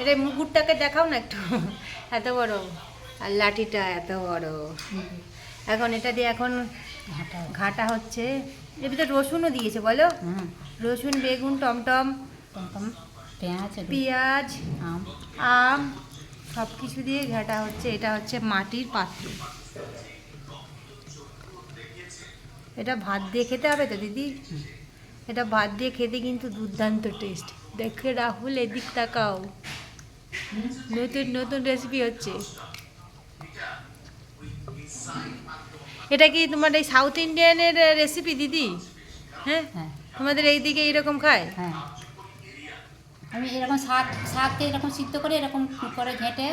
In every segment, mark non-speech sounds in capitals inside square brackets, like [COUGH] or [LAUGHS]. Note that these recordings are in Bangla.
এটা মুকুরটাকে দেখাও না একটু। এত বড়। আর লাঠিটা এত বড়। এখন এটা দিয়ে এখন ঘাটা হচ্ছে। এর ভিতরে রসুনও দিয়েছে বলো? রসুন বেগুন টমটম। পেঁয়াজ পেঁয়াজ আম। আম সব কিছু দিয়ে ঘাটা হচ্ছে। এটা হচ্ছে মাটির পাত্র। এটা ভাত দিয়ে খেতে হবে তো দিদি? এটা ভাত দিয়ে খেতে কিন্তু দুর্দান্ত টেস্ট দেখে রাহুল এদিক তাকাও। নতুন নতুন রেসিপি হচ্ছে। এটা কি তোমার এই সাউথ ইন্ডিয়ানের রেসিপি দিদি? হ্যাঁ? হ্যাঁ। তোমাদের এইদিকে এইরকম খায়? হ্যাঁ। আমি এরকম শাক শাককে এরকম সিদ্ধ করে এরকম করে ঘেঁটে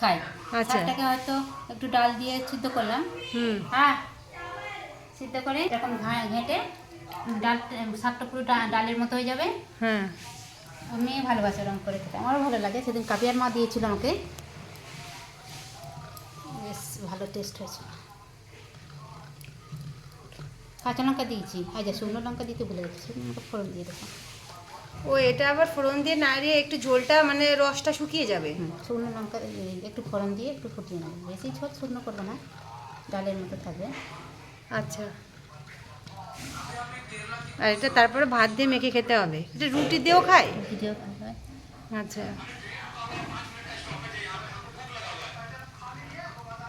খাই। আচ্ছা। শাকটাকে হয়তো একটু ডাল দিয়ে সিদ্ধ করলাম। হুম। হ্যাঁ। সিদ্ধ করে এরকম ঘেঁটে ডাল শাকটা পুরো ডালের মতো হয়ে যাবে। হ্যাঁ। মেয়ে ভালোবাসে এরকম করে খেতে। আমারও ভালো লাগে সেদিন কাপিয়ার মা দিয়েছিল আমাকে। বেশ ভালো টেস্ট হয়েছিল। কাঁচা লঙ্কা দিয়েছি। যে শুকনো লঙ্কা দিতে ভুলে গেছি শুকনো লঙ্কা ফোড়ন দিয়ে দেবো। ও এটা আবার ফোড়ন দিয়ে নাড়িয়ে একটু ঝোলটা মানে রসটা শুকিয়ে যাবে। শুকনো লঙ্কা একটু ফোড়ন দিয়ে একটু ফুটিয়ে নেব। বেশি ঝোল শুকনো করব না ডালের মতো থাকবে। আচ্ছা। আর এটা তারপরে ভাত দিয়ে মেখে খেতে হবে। এটা রুটি দিয়েও খায়? আচ্ছা।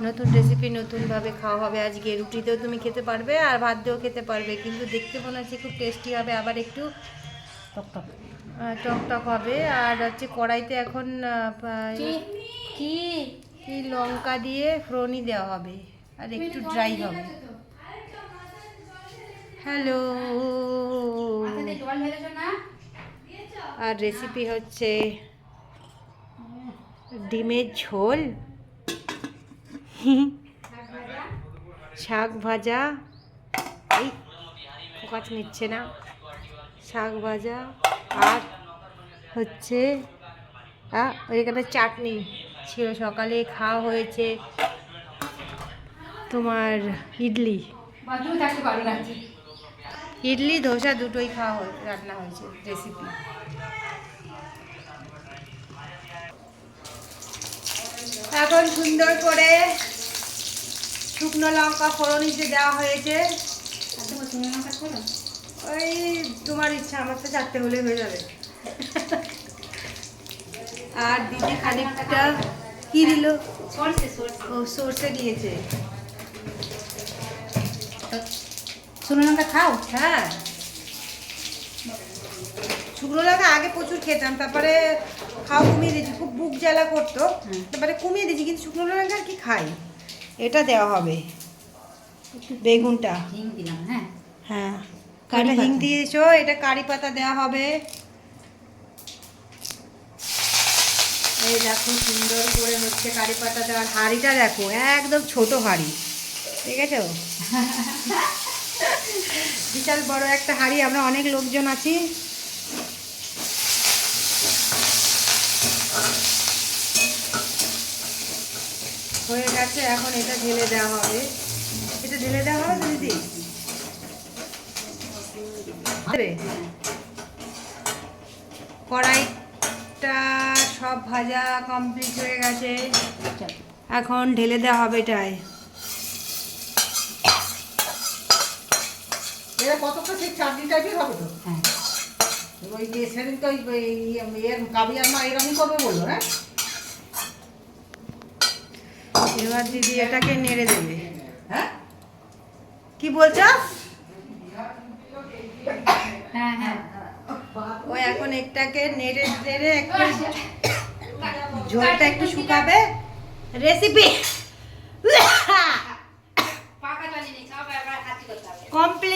নতুন রেসিপি নতুনভাবে খাওয়া হবে। আজকে রুটিতেও তুমি খেতে পারবে আর ভাত দিয়েও খেতে পারবে। কিন্তু দেখতে মনে হচ্ছে খুব টেস্টি হবে আবার একটু টকটক টক। আহ, টক টক হবে। আর হচ্ছে কড়াইতে এখন কি? কি? লঙ্কা দিয়ে ফ্রনি দেওয়া হবে। আর একটু ড্রাই হবে। হ্যালো। না আর রেসিপি হচ্ছে ডিমের ঝোল। শাক ভাজা? এই ফোকাস নিচ্ছে না। শাক ভাজা আর হচ্ছে ওইখানে চাটনি। ছিল সকালে খাওয়া হয়েছে তোমার ইডলি। থাকতে পারো না। ইডলি ধোসা দুটোই খাওয়া রান্না হয়েছে রেসিপি এখন সুন্দর করে শুকনো লঙ্কা ফোড়নিতে দেওয়া হয়েছে। ওই তোমার ইচ্ছা, আমার তো চারটে হলে হয়ে যাবে। আর দিদি খানিকটা কি দিল? সরষে সর্ষে দিয়েছে। শুকনো লঙ্কা খাও হ্যাঁ। শুকনো লঙ্কা আগে প্রচুর খেতাম তারপরে খাওয়া কমিয়ে দিয়েছি খুব বুক জ্বালা করতো। তারপরে কমিয়ে দিয়েছি কিন্তু শুকনো লঙ্কা আর কি খাই। এটা দেওয়া হবে বেগুনটা। হিং দিলাম হ্যাঁ। হ্যাঁ কারি হিং দিয়েছ এটা কারি পাতা দেওয়া হবে। এই দেখো সুন্দর করে হচ্ছে কারি পাতা দেওয়ার হাঁড়িটা দেখো একদম ছোট হাঁড়ি ঠিক আছে [LAUGHS] বিশাল বড় একটা হাঁড়ি আমরা অনেক লোকজন আছি। হয়ে গেছে এখন এটা ঢেলে দেওয়া হবে। এটা ঢেলে দেওয়া হবে তো দিদি? কড়াইটা সব ভাজা কমপ্লিট হয়ে গেছে। এখন ঢেলে দেওয়া হবে এটাই এটা কতটা সেই চাটনি টাইপের হবে তো? হ্যাঁ। ওই যে সেদিন ওই ওই কাবিয়ার মা এরকমই করবে বলল হ্যাঁ? এবার দিদি এটাকে নেড়ে দেবে। হ্যাঁ? কি বলছো? হ্যাঁ হ্যাঁ। ও এখন একটাকে নেড়ে নেড়ে একটু ঝোলটা একটু শুকাবে। রেসিপি। কমপ্লিট